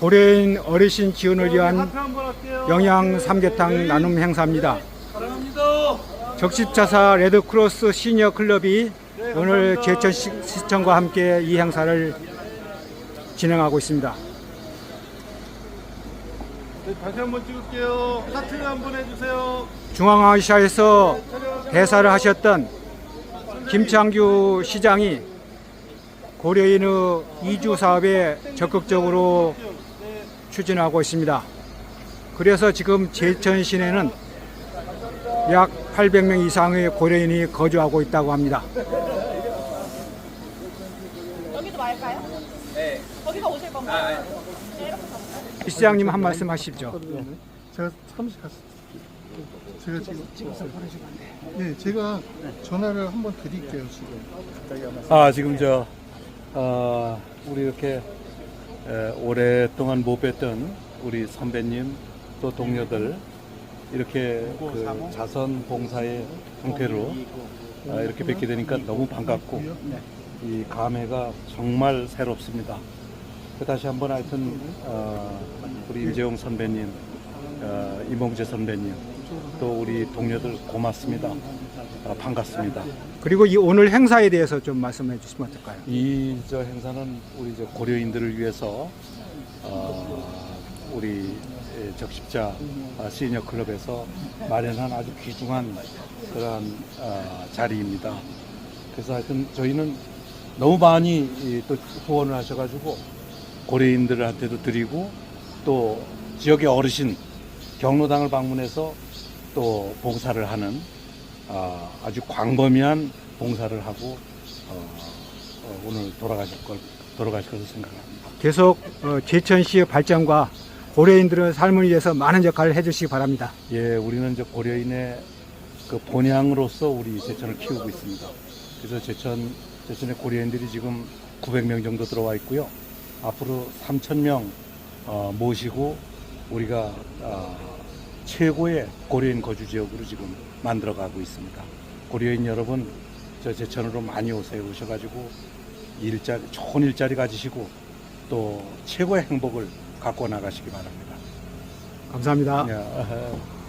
고려인 어르신 지원을 위한. 영양 삼계탕 나눔 행사입니다. 적십자사 레드크로스 시니어 클럽이 오늘 제천 시청과 함께 이 행사를 진행하고 있습니다. 네, 다시 한번 찍을게요. 하트를 한번 해주세요. 중앙아시아에서 대사를 하셨던 김창규 시장이 고려인의 이주 사업에 적극적으로 추진하고 있습니다. 그래서 지금 제천 시내는 약 800명 이상의 고려인이 거주하고 있다고 합니다. 여기도 말까요? 네. 거기가 오실 건가요? 네, 이렇게 가볼까요? 시장님 한 말씀 하시죠. 제가 사무실 갔을 때 제가 지금 찍어서 보내주면 안 돼요. 네, 제가 전화를 한번 드릴게요 지금. 아 지금 저 어, 우리 이렇게 에, 오랫동안 못 뵀던 우리 선배님 또 동료들 이렇게 그 자선 봉사의 형태로 아, 이렇게 뵙게 되니까 너무 반갑고 이 감회가 정말 새롭습니다. 그 다시 한번 하여튼 어, 우리 임재용 선배님, 어, 이몽재 선배님 또 우리 동료들 고맙습니다. 아, 반갑습니다. 그리고 이 오늘 행사에 대해서 좀 말씀해 주시면 어떨까요? 이 저 행사는 우리 저 고려인들을 위해서 어, 우리 예, 적십자 아, 시니어 클럽에서 마련한 아주 귀중한 그러한 어, 자리입니다. 그래서 하여튼 저희는 너무 많이 이, 또 후원을 하셔가지고 고려인들한테도 드리고 또 지역의 어르신 경로당을 방문해서 또 봉사를 하는 아, 아주 광범위한 봉사를 하고 어, 어, 오늘 돌아가실 걸 돌아가실 것을 생각합니다. 계속 어, 제천시의 발전과 고려인들의 삶을 위해서 많은 역할을 해주시기 바랍니다. 예, 우리는 이제 고려인의 그 본향으로서 우리 제천을 키우고 있습니다. 그래서 제천 제천의 고려인들이 지금 900명 정도 들어와 있고요. 앞으로 3,000명 어, 모시고 우리가 어, 최고의 고려인 거주 지역으로 지금 만들어가고 있습니다. 고려인 여러분, 저 제천으로 많이 오세요. 오셔가지고 일자리 좋은 일자리 가지시고 또 최고의 행복을 갖고 나가시기 바랍니다. 감사합니다. 야,